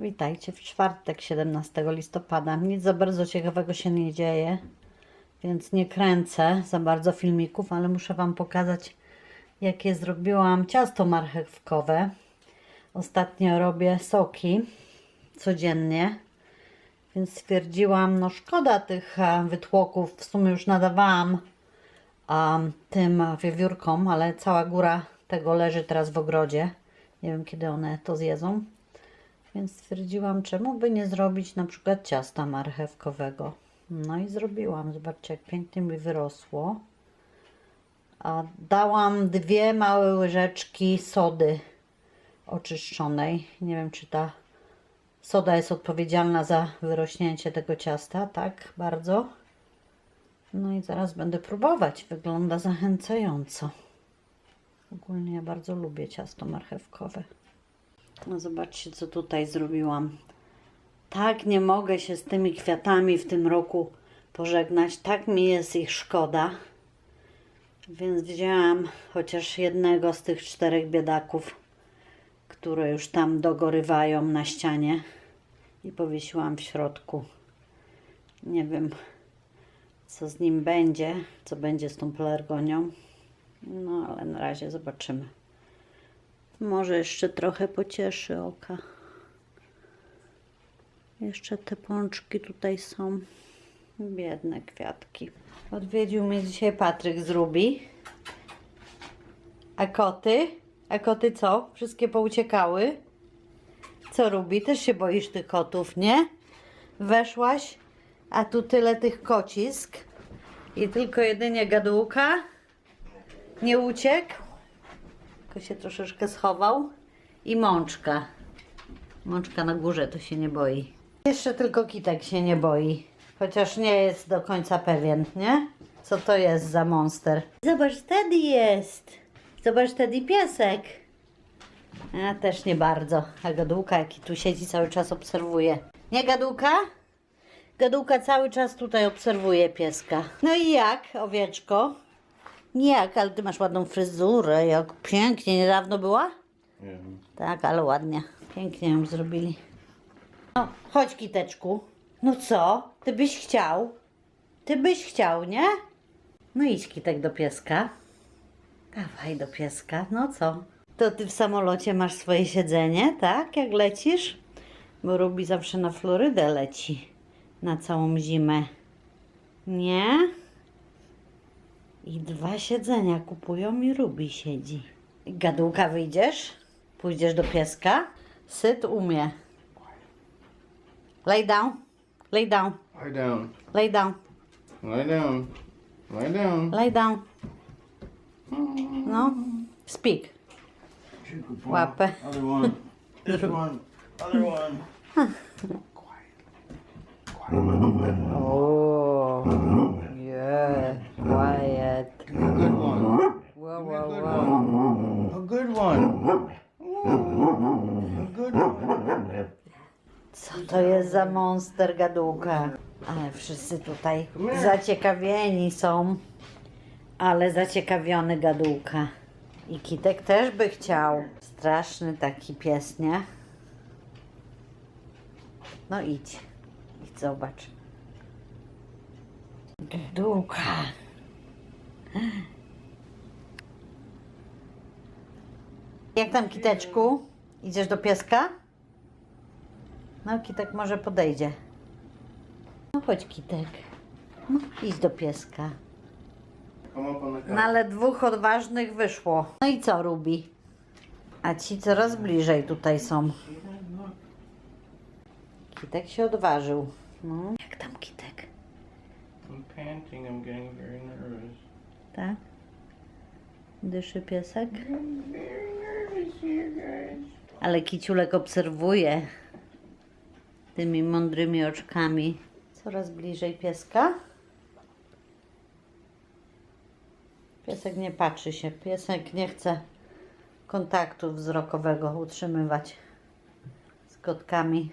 Witajcie w czwartek 17 listopada. Nic za bardzo ciekawego się nie dzieje, więc nie kręcę za bardzo filmików, ale muszę Wam pokazać, jakie zrobiłam ciasto marchewkowe. Ostatnio robię soki codziennie, więc stwierdziłam, no szkoda tych e, wytłoków. W sumie już nadawałam um, tym wiewiórkom, ale cała góra tego leży teraz w ogrodzie. Nie wiem, kiedy one to zjedzą. Więc stwierdziłam, czemu by nie zrobić na przykład ciasta marchewkowego. No i zrobiłam. Zobaczcie, jak pięknie mi wyrosło. A dałam dwie małe łyżeczki sody oczyszczonej. Nie wiem, czy ta soda jest odpowiedzialna za wyrośnięcie tego ciasta, tak bardzo. No i zaraz będę próbować. Wygląda zachęcająco. Ogólnie ja bardzo lubię ciasto marchewkowe. No zobaczcie, co tutaj zrobiłam. Tak nie mogę się z tymi kwiatami w tym roku pożegnać. Tak mi jest ich szkoda. Więc wzięłam chociaż jednego z tych czterech biedaków, które już tam dogorywają na ścianie i powiesiłam w środku. Nie wiem, co z nim będzie, co będzie z tą pelargonią. No, ale na razie zobaczymy. Może jeszcze trochę pocieszy oka. Jeszcze te pączki tutaj są. Biedne kwiatki. Odwiedził mnie dzisiaj Patryk z Rubi. A koty? A koty co? Wszystkie pouciekały? Co Rubi? Też się boisz tych kotów, nie? Weszłaś, a tu tyle tych kocisk. I tylko jedynie gadułka. Nie uciekł. Tylko się troszeczkę schował. I mączka. Mączka na górze to się nie boi. Jeszcze tylko kitek się nie boi. Chociaż nie jest do końca pewien, nie? Co to jest za monster? Zobacz, Teddy jest. Zobacz, Teddy piesek. A też nie bardzo. A gadułka, jaki tu siedzi, cały czas obserwuje. Nie gadułka? Gadułka cały czas tutaj obserwuje pieska. No i jak, owieczko? Nie jak, ale ty masz ładną fryzurę, jak pięknie niedawno była? Nie. Tak, ale ładnie. Pięknie ją zrobili. No, chodź kiteczku. No co? Ty byś chciał? Ty byś chciał, nie? No idź kitek do pieska. Dawaj do pieska. No co? To ty w samolocie masz swoje siedzenie, tak? Jak lecisz? Bo Rubi zawsze na Florydę leci. Na całą zimę. Nie? I dwa siedzenia kupują i Rubi siedzi. Gadułka wyjdziesz? Pójdziesz do pieska? Syt umie. Lay down. Lay down. Lie down. Lay down. Lie down. Lie down. Lay down. No. Speak. Łapę. Other one. This one. Other one. Oh. Yeah. Quiet. A good one. Wow, Give me a wow, good wow. one. A good one. A good one. Co to jest za monster gadułka? Ale wszyscy tutaj zaciekawieni są. Ale zaciekawiony gadułka. I Kitek też by chciał. Straszny taki pies, nie? No idź. Idź zobacz. Gadułka. Jak tam Kiteczku? Idziesz do pieska? No, Kitek może podejdzie. No chodź, Kitek. No, idź do pieska. No ale dwóch odważnych wyszło. No i co, Rubi? A ci coraz bliżej tutaj są. Kitek się odważył. No, jak tam Kitek? I'm panting. I'm getting very nervous. Tak? Dyszy piesek? I'm very nervous here, guys. Ale Kiciulek obserwuje tymi mądrymi oczkami. Coraz bliżej pieska. Piesek nie patrzy się. Piesek nie chce kontaktu wzrokowego utrzymywać z kotkami.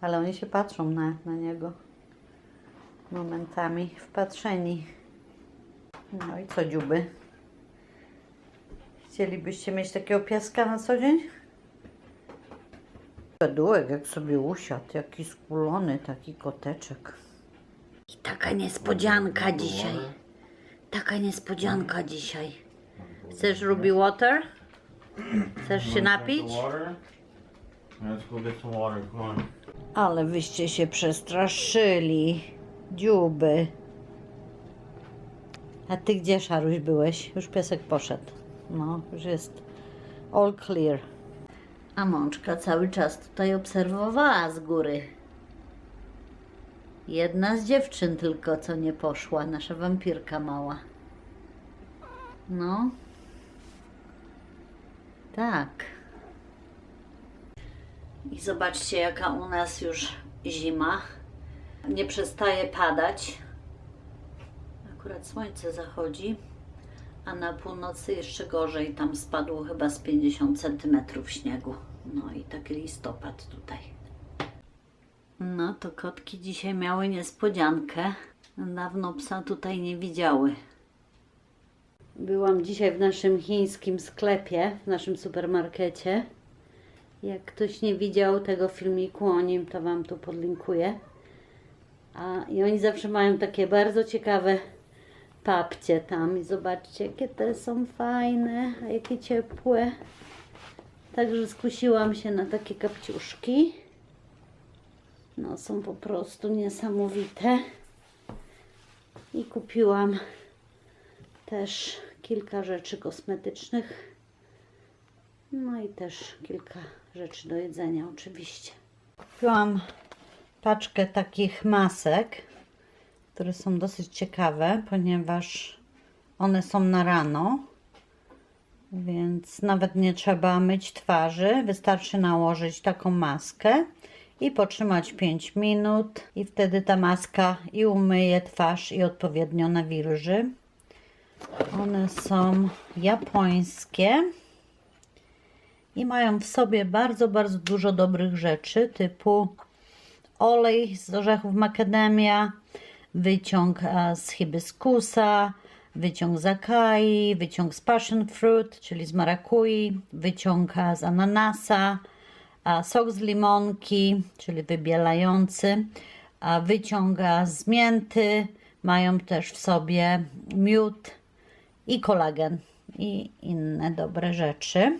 Ale oni się patrzą na, na niego momentami wpatrzeni. No i co dziuby? Chcielibyście mieć takiego pieska na co dzień? Pedułek jak sobie usiadł, jaki skulony taki koteczek. I taka niespodzianka dzisiaj. Taka niespodzianka dzisiaj. Chcesz Ruby Water? Chcesz się napić? Water? Let's go get some water. Come on. Ale wyście się przestraszyli. Dziuby. A ty gdzie, Szaruś, byłeś? Już piesek poszedł. No, już jest all clear. A mączka cały czas tutaj obserwowała z góry. Jedna z dziewczyn tylko, co nie poszła. Nasza wampirka mała. No. Tak. I zobaczcie, jaka u nas już zima. Nie przestaje padać. Akurat słońce zachodzi, a na północy jeszcze gorzej. Tam spadło chyba z 50 cm śniegu. No i taki listopad tutaj. No to kotki dzisiaj miały niespodziankę. Dawno psa tutaj nie widziały. Byłam dzisiaj w naszym chińskim sklepie, w naszym supermarkecie. Jak ktoś nie widział tego filmiku o nim, to Wam tu podlinkuję. A, I oni zawsze mają takie bardzo ciekawe papcie tam. I zobaczcie, jakie te są fajne, a jakie ciepłe. Także skusiłam się na takie kapciuszki. No, są po prostu niesamowite. I kupiłam też kilka rzeczy kosmetycznych. No i też kilka rzeczy do jedzenia, oczywiście. Kupiłam paczkę takich masek, które są dosyć ciekawe, ponieważ one są na rano, więc nawet nie trzeba myć twarzy. Wystarczy nałożyć taką maskę i potrzymać 5 minut, i wtedy ta maska i umyje twarz, i odpowiednio nawilży. One są japońskie i mają w sobie bardzo, bardzo dużo dobrych rzeczy, typu olej z orzechów macadamia, wyciąg z hibiskusa, wyciąg z akai, wyciąg z passion fruit, czyli z marakui, wyciąg z ananasa, sok z limonki, czyli wybielający, wyciąg z mięty, mają też w sobie miód i kolagen i inne dobre rzeczy.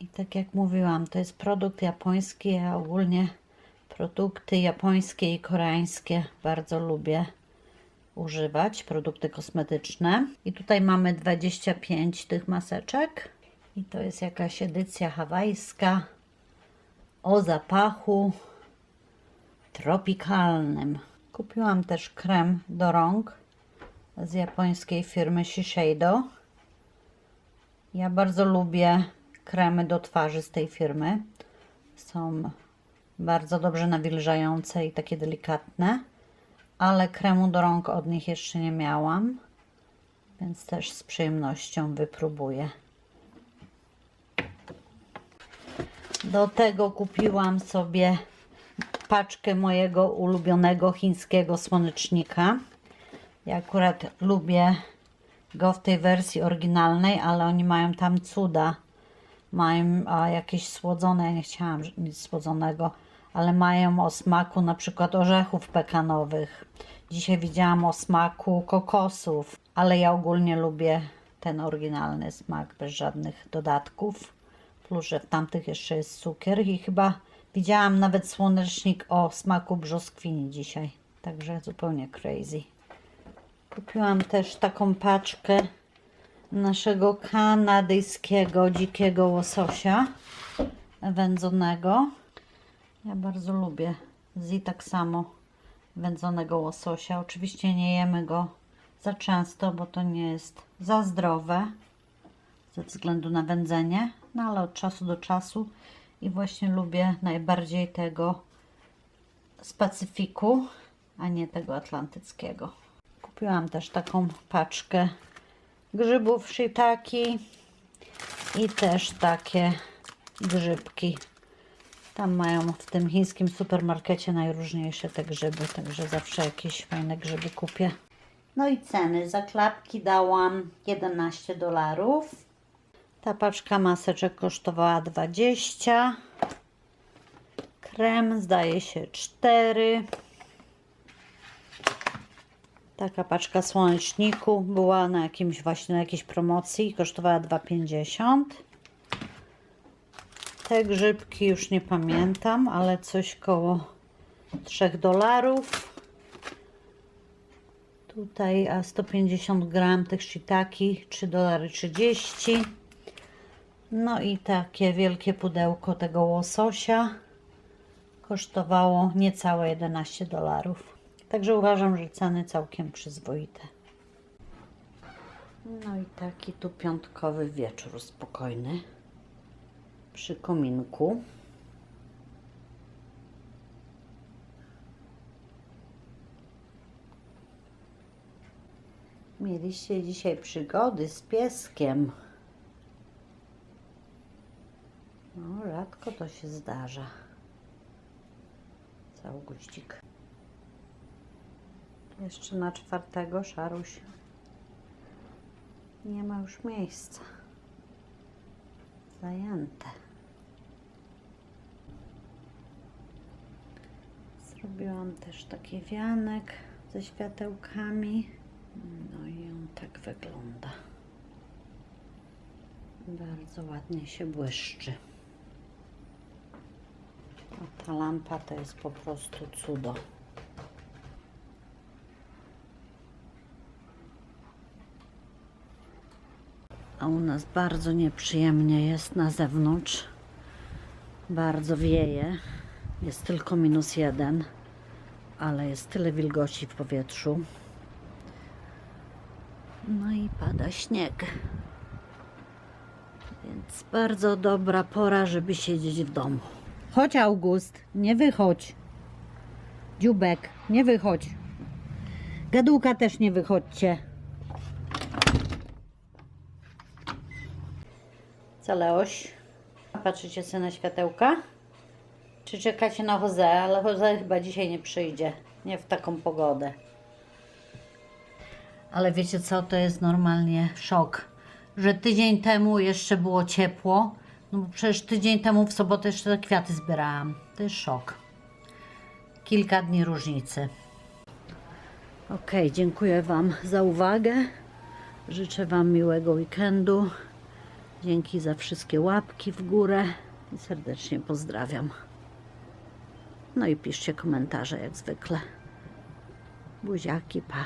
I tak jak mówiłam, to jest produkt japoński. Ja ogólnie produkty japońskie i koreańskie bardzo lubię używać, produkty kosmetyczne. I tutaj mamy 25 tych maseczek. I to jest jakaś edycja hawajska o zapachu tropikalnym. Kupiłam też krem do rąk z japońskiej firmy Shiseido. Ja bardzo lubię kremy do twarzy z tej firmy. Są bardzo dobrze nawilżające i takie delikatne, ale kremu do rąk od nich jeszcze nie miałam, więc też z przyjemnością wypróbuję. Do tego kupiłam sobie paczkę mojego ulubionego chińskiego słonecznika. Ja akurat lubię go w tej wersji oryginalnej, ale oni mają tam cuda. Mają jakieś słodzone, ja nie chciałam nic słodzonego, ale mają o smaku na przykład orzechów pekanowych. Dzisiaj widziałam o smaku kokosów, ale ja ogólnie lubię ten oryginalny smak bez żadnych dodatków. Plus, że w tamtych jeszcze jest cukier i chyba widziałam nawet słonecznik o smaku brzoskwini dzisiaj. Także zupełnie crazy. Kupiłam też taką paczkę naszego kanadyjskiego dzikiego łososia wędzonego. Ja bardzo lubię z tak samo wędzonego łososia. Oczywiście nie jemy go za często, bo to nie jest za zdrowe ze względu na wędzenie, no ale od czasu do czasu i właśnie lubię najbardziej tego z Pacyfiku, a nie tego atlantyckiego. Kupiłam też taką paczkę grzybów shiitaki i też takie grzybki. Tam mają w tym chińskim supermarkecie najróżniejsze te grzyby, także zawsze jakieś fajne grzyby kupię. No i ceny. Za klapki dałam 11 dolarów. Ta paczka maseczek kosztowała 20. Krem zdaje się 4. Taka paczka słoneczniku była na jakimś właśnie na jakiejś promocji i kosztowała 2,50. Te grzybki już nie pamiętam, ale coś koło 3 dolarów. Tutaj a 150 gram tych shiitaki 3 dolary 30. No i takie wielkie pudełko tego łososia kosztowało niecałe 11 dolarów. Także uważam, że ceny całkiem przyzwoite. No i taki tu piątkowy wieczór spokojny przy kominku. Mieliście dzisiaj przygody z pieskiem. No, rzadko to się zdarza. Cały guździk. Jeszcze na czwartego, Szaruś. Nie ma już miejsca. Zajęte. Zrobiłam też taki wianek ze światełkami. No i on tak wygląda. Bardzo ładnie się błyszczy. A ta lampa to jest po prostu cudo. A u nas bardzo nieprzyjemnie jest na zewnątrz. Bardzo wieje. Jest tylko minus jeden, ale jest tyle wilgoci w powietrzu. No i pada śnieg. Więc bardzo dobra pora, żeby siedzieć w domu. Chodź, August, nie wychodź. Dziubek, nie wychodź. Gadułka też nie wychodźcie. Co, Leoś? Patrzycie sobie na światełka? Czy czekacie na Jose? Ale Jose chyba dzisiaj nie przyjdzie. Nie w taką pogodę. Ale wiecie co, to jest normalnie szok, że tydzień temu jeszcze było ciepło, no bo przecież tydzień temu w sobotę jeszcze te kwiaty zbierałam. To jest szok. Kilka dni różnicy. Ok, dziękuję Wam za uwagę. Życzę Wam miłego weekendu. Dzięki za wszystkie łapki w górę i serdecznie pozdrawiam. No i piszcie komentarze jak zwykle. Buziaki, pa.